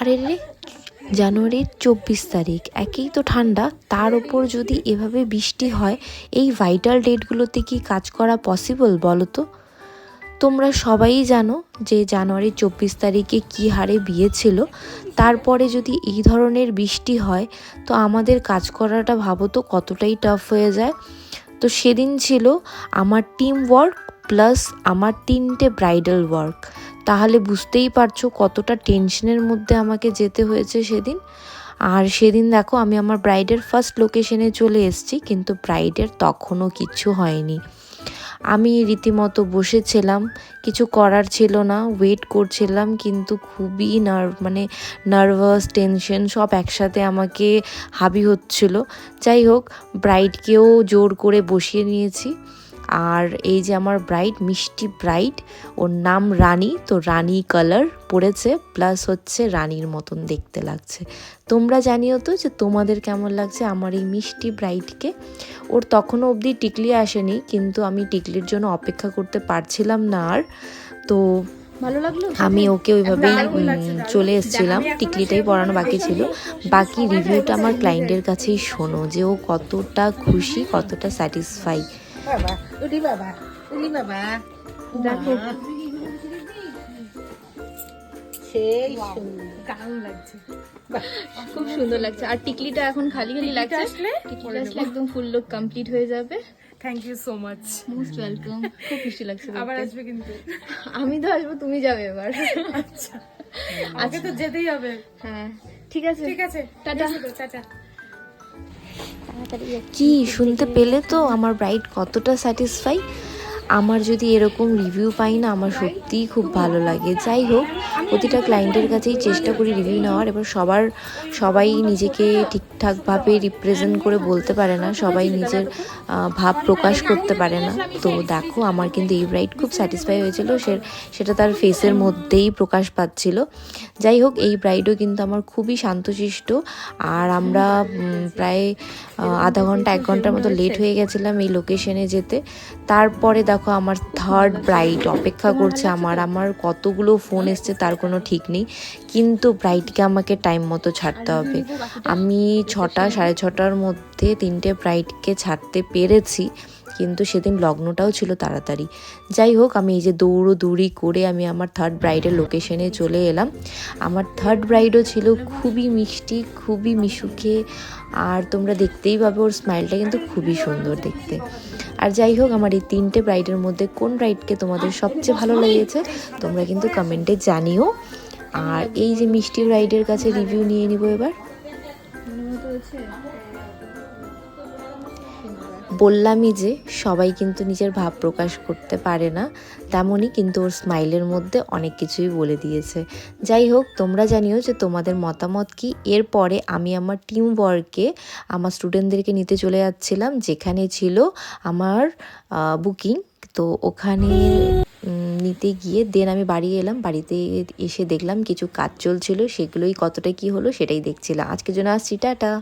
আরে রে, জানুয়ারির চব্বিশ তারিখ। একেই তো ঠান্ডা। তার ওপর যদি এভাবে বৃষ্টি হয়, এই ভাইটাল ডেটগুলোতে কি কাজ করা পসিবল বলো তো? তোমরা সবাই জানো যে জানুয়ারির চব্বিশ তারিখে কী হারে বিয়ে ছিল। তারপরে যদি এই ধরনের বৃষ্টি হয়, তো আমাদের কাজ করাটা ভাবো তো কতটাই টাফ হয়ে যায়। তো সেদিন ছিল আমার টিম ওয়ার্ক প্লাস আমার তিনটে ব্রাইডাল ওয়ার্ক তাহলে বুঝতেই পারছ কতটা টেনশনের মধ্যে আমাকে যেতে হয়েছে সেদিন। আর সেদিন দেখো আমি আমার ব্রাইডের ফার্স্ট লোকেশনে চলে এসেছি, কিন্তু ব্রাইডের তখনও কিচ্ছু হয়নি। আমি রীতিমতো বসেছিলাম, কিছু করার ছিল না ওয়েট করছিলাম, কিন্তু খুবই নার্ভ মানে নার্ভাস টেনশন সব একসাথে আমাকে হাবি হচ্ছিল। যাই হোক ব্রাইডকেও জোর করে বসিয়ে নিয়েছি। আর এই যে আমার ব্রাইড মিষ্টি ব্রাইড ওর নাম রানী তো রানী কালার পড়েছে প্লাস হচ্ছে রানীর মতন দেখতে লাগছে। তোমরা জানিও তো যে তোমাদের কেমন লাগছে আমার এই মিষ্টি ব্রাইডকে ওর তখনও অবধি টিকলি আসেনি কিন্তু আমি টিকলির জন্য অপেক্ষা করতে পারছিলাম না আর। তো ভালো লাগল? আমি ওকে ওইভাবেই চলে এসেছিলাম টিকলিটাই পড়ানো বাকি ছিল। বাকি রিভিউটা আমার ক্লায়েন্টের কাছেই শোনো যে ও কতটা খুশি কতটা স্যাটিসফাই বাবা উলি বাবা উলি বাবা। দেখো। সেই দারুণ লাগছে। খুব সুন্দর লাগছে। আর টিকলিটা এখন খালি খালি লাগছে। আসলে? টিকলিটা আসলে একদম ফুল লুক কমপ্লিট হয়ে যাবে। Thank you so much most welcome খুব খুশি লাগছে আবার আসবে কিন্তু। আমি তো আসব তুমি যাবে এবার। আচ্ছা। আমাকে তো যেতেই হবে। হ্যাঁ ঠিক আছে। ঠিক আছে। টাটা। টাটা। কি শুনতে পেলে তো আমার ব্রাইড কতটা স্যাটিসফাই আমার যদি এরকম রিভিউ পাই না আমার সত্যিই খুব ভালো লাগে। যাই হোক প্রতিটা ক্লায়েন্টের কাছেই চেষ্টা করি রিভিউ নেওয়ার। এবার সবার সবাই নিজেকে ঠিকঠাকভাবে রিপ্রেজেন্ট করে বলতে পারে না, সবাই নিজের ভাব প্রকাশ করতে পারে না। তো দেখো, আমার কিন্তু এই ব্রাইড খুব স্যাটিসফাই হয়েছিল, সে, সেটা তার ফেসের মধ্যেই প্রকাশ পাচ্ছিল। যাই হোক, এই ব্রাইডও কিন্তু আমার খুবই শান্তশিষ্ট। আর আমরা প্রায় আধা ঘণ্টা, এক ঘণ্টার মতো লেট হয়ে গেছিলাম এই লোকেশনে যেতে। তারপরে দেখো, আমার থার্ড ব্রাইড অপেক্ষা করছে আমার। আমার কতগুলো ফোন এসছে, তার কোনো ঠিক নেই। কিন্তু ব্রাইডকে আমাকে টাইম মতো ছাড়তে হবে। আমি ছটা সাড়ে ছটার মধ্যে তিনটে ব্রাইডকে ছাড়তে পেরেছি কিন্তু সেদিন লগ্নটাও ছিল তাড়াতাড়ি। যাই হোক আমি এই যে দৌড়ো দৌড়ি করে আমি আমার থার্ড ব্রাইডের লোকেশনে চলে এলাম। আমার থার্ড ব্রাইডও ছিল খুবই মিষ্টি খুবই মিশুকে আর তোমরা দেখতেই পাবে ওর স্মাইলটা কিন্তু খুবই সুন্দর দেখতে। আর যাই হোক আমার এই তিনটে ব্রাইডের মধ্যে কোন ব্রাইডকে তোমাদের সবচেয়ে ভালো লেগেছে তোমরা কিন্তু কমেন্টে জানিও। আর এই যে মিষ্টি ব্রাইডের কাছে রিভিউ নিয়ে নিব এবার। বললামই যে সবাই কিন্তু নিজের ভাব প্রকাশ করতে পারে না, তেমনই কিন্তু ওর স্মাইলের মধ্যে অনেক কিছুই বলে দিয়েছে। যাই হোক, তোমরা জানিও যে তোমাদের মতামত কি? এরপরে আমি আমার টিম ওয়ার্কে আমার স্টুডেন্টদেরকে নিতে চলে যাচ্ছিলাম, যেখানে ছিল আমার বুকিং তো ওখানে নিতে গিয়ে দেন আমি বাড়ি এলাম, বাড়িতে এসে দেখলাম কিছু কাজ চলছিল, সেগুলোই কতটা কি হলো সেটাই দেখছিলাম। আজকের জন্য আসছি, টাটা।